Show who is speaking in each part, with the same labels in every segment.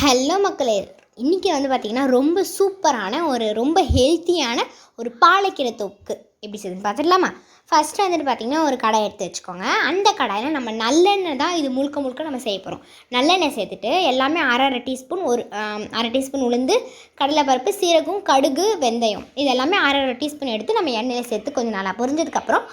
Speaker 1: Hello மக்களே. இன்றைக்கி வந்து பார்த்திங்கன்னா ரொம்ப சூப்பரான ஒரு ரொம்ப ஹெல்த்தியான ஒரு பாலைக்கீரை தொக்கு. எப்படி செய்யுதுன்னு பார்த்துடலாமா ஃபஸ்ட்டு வந்துட்டு பார்த்திங்கன்னா ஒரு கடை எடுத்து வச்சுக்கோங்க. அந்த கடாயில் நம்ம நல்லெண்ணெய் தான் இது முழுக்க முழுக்க நம்ம செய்ய போகிறோம் நல்லெண்ணெய் சேர்த்துட்டு எல்லாமே அரை அரை டீஸ்பூன் ஒரு அரை டீஸ்பூன் உளுந்து கடலைப்பருப்பு சீரகம் கடுகு வெந்தயம். இது எல்லாமே அரை அரை டீஸ்பூன் எடுத்து நம்ம எண்ணெயில் சேர்த்து கொஞ்சம் நல்லா பொரிஞ்சதுக்கப்புறம்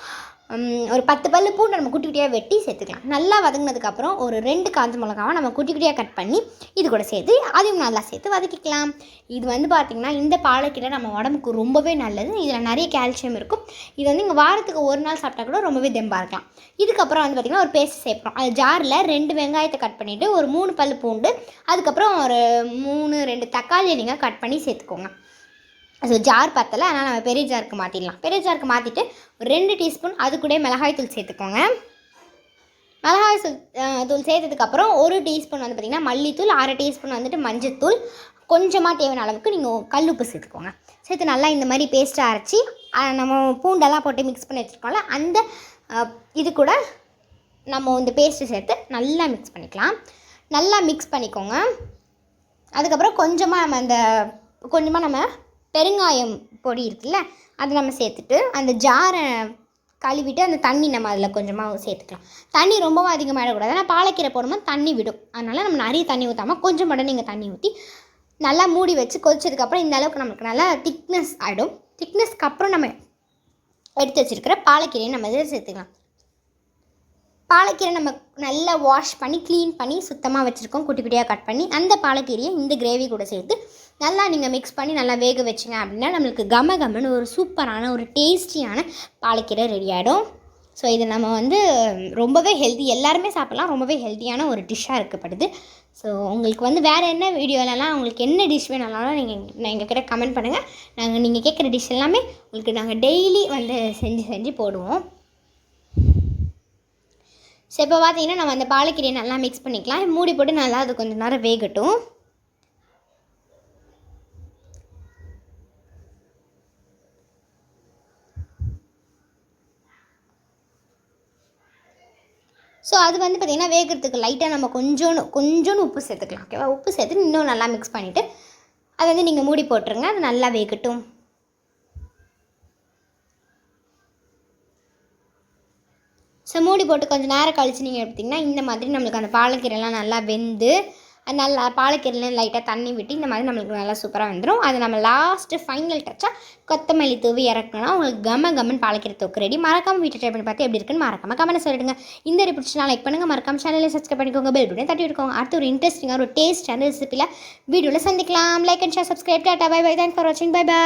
Speaker 1: ஒரு பத்து பல்லு பூண்டு நம்ம குட்டி குட்டியாக வெட்டி சேர்த்துக்கலாம். நல்லா வதங்கினதுக்கப்புறம் ஒரு ரெண்டு காஞ்ச மிளகாவை நம்ம குட்டி குட்டியாக கட் பண்ணி இது கூட சேர்த்து அதையும் நல்லா சேர்த்து வதக்கிக்கலாம். இது வந்து பார்த்திங்கன்னா இந்த பாலக்கீரை நம்ம உடம்புக்கு ரொம்பவே நல்லது. இதில் நிறைய கால்சியம் இருக்கும். இது வந்து இங்கே வாரத்துக்கு ஒரு நாள் சாப்பிட்டா கூட ரொம்பவே தெம்பாக இருக்கலாம். இதுக்கப்புறம் வந்து பார்த்திங்கன்னா ஒரு பேஸ்ட் சேர்ப்போம் அது ஜாரில் ரெண்டு வெங்காயத்தை கட் பண்ணிவிட்டு ஒரு மூணு பல் பூண்டு அதுக்கப்புறம் ஒரு மூணு ரெண்டு தக்காளி நீங்கள் கட் பண்ணி சேர்த்துக்கோங்க. ஸோ ஜார் பத்தலை அதனால் நம்ம பெரிய ஜாருக்கு மாற்றிடலாம் பெரிய ஜாருக்கு மாற்றிட்டு ஒரு ரெண்டு டீஸ்பூன் அது கூட மிளகாய் தூள் சேர்த்துக்கோங்க. மிளகாய் தூள் தூள் சேர்த்ததுக்கப்புறம் ஒரு டீஸ்பூன் வந்து பார்த்திங்கன்னா மல்லித்தூள் அரை டீஸ்பூன் வந்துட்டு மஞ்சத்தூள். கொஞ்சமாக தேவையான அளவுக்கு நீங்கள் கல் உப்பு சேர்த்துக்கோங்க. சேர்த்து நல்லா இந்த மாதிரி பேஸ்ட்டாக அரைச்சி நம்ம பூண்டெல்லாம் போட்டு மிக்ஸ் பண்ணி வச்சுருக்கோம்ல அந்த இது கூட நம்ம இந்த பேஸ்ட்டு சேர்த்து நல்லா மிக்ஸ் பண்ணிக்கலாம். நல்லா மிக்ஸ் பண்ணிக்கோங்க. அதுக்கப்புறம் கொஞ்சமாக நம்ம அந்த கொஞ்சமாக நம்ம பெருங்காயம் பொடி இருக்குல்ல அதை நம்ம சேர்த்துட்டு அந்த ஜாரை கழுவிட்டு அந்த தண்ணி நம்ம அதில் கொஞ்சமாக சேர்த்துக்கலாம். தண்ணி ரொம்பவும் அதிகமாகிடக்கூடாது ஏன்னா பாலக்கீரை போடும்போது தண்ணி விடும். அதனால் நம்ம நிறைய தண்ணி ஊற்றாமல் கொஞ்சம் மட்டும் நீங்கள் தண்ணி ஊற்றி நல்லா மூடி வச்சு கொதிச்சதுக்கப்புறம் இந்த அளவுக்கு நமக்கு நல்லா திக்னஸ் ஆகிடும் திக்னஸ்க்கு அப்புறம் நம்ம எடுத்து வச்சுருக்கிற பாலக்கீரையை நம்ம இதில் சேர்த்துக்கலாம். பாலக்கீரை நம்ம நல்லா வாஷ் பண்ணி க்ளீன் பண்ணி சுத்தமாக வச்சுருக்கோம். குட்டி குட்டியாக கட் பண்ணி அந்த பாலக்கீரையை இந்த கிரேவி கூட சேர்த்து நல்லா நீங்கள் மிக்ஸ் பண்ணி நல்லா வேக வச்சிங்க அப்படின்னா நம்மளுக்கு கம கமன்னு ஒரு சூப்பரான ஒரு டேஸ்டியான பாலக்கீரை ரெடி ஆகிடும் ஸோ இது நம்ம வந்து ரொம்பவே ஹெல்தி எல்லாருமே சாப்பிட்லாம். ரொம்பவே ஹெல்த்தியான ஒரு டிஷ்ஷாக இருக்கப்படுது. ஸோ உங்களுக்கு வந்து வேறு என்ன வீடியோலலாம் உங்களுக்கு என்ன டிஷ் வேணாலும் நீங்கள் எங்கள் கிட்ட கமெண்ட் பண்ணுங்கள் நாங்கள் நீங்கள் கேட்குற டிஷ் எல்லாமே உங்களுக்கு நாங்கள் டெய்லி வந்து செஞ்சு செஞ்சு போடுவோம். ஸோ இப்போ பார்த்தீங்கன்னா நம்ம அந்த பாலக்கீரையை நல்லா மிக்ஸ் பண்ணிக்கலாம். மூடி போட்டு நல்லா அது கொஞ்சம் நேரம் வேகட்டும். ஸோ அது வந்து பார்த்திங்கன்னா வேகிறதுக்கு லைட்டாக நம்ம கொஞ்சோன்னு கொஞ்சோண்டு உப்பு சேர்த்துக்கலாம் ஓகேவா உப்பு சேர்த்து இன்னும் நல்லா மிக்ஸ் பண்ணிவிட்டு அதை வந்து நீங்கள் மூடி போட்டுருங்க அது நல்லா வேகட்டும். ஸோ மூடி போட்டு கொஞ்சம் நேரம் கழித்து நீங்கள் எடுத்திங்கன்னா இந்த மாதிரி நம்மளுக்கு அந்த பாலக்கீரைலாம் நல்லா வெந்து நல்லா பாலக்கீரையில் லைட்டாக தண்ணி விட்டு இந்த மாதிரி நம்மளுக்கு நல்லா சூப்பராக வந்துடும் அது நம்ம லாஸ்ட்டு ஃபைனல் டச்சாக கொத்தமல்லி தூவி இறக்கணும் உங்களுக்கு கம கமன் பாலக்கீரை தொக்கு ரெடி மறக்காம வீட்டை ட்ரை பண்ணி பார்த்து எப்படி இருக்குன்னு மறக்காம கமெண்ட் சொல்லிடுங்க. இந்த ரெடி பிடிச்சினா லைக் பண்ணுங்கள் மறக்காமல் சேனலில் சப்ஸ்கிரைப் பண்ணிக்கோங்க. பெல் பட்டன் தட்டி விட்டுக்கோங்க. அடுத்து ஒரு இன்ட்ரெஸ்டிங்காக ஒரு டேஸ்டான ரெசிப்பியில் வீடியோவில் சந்திக்கலாம். Like and share subscribe tata bye bye thank for வாட்சிங் பை பை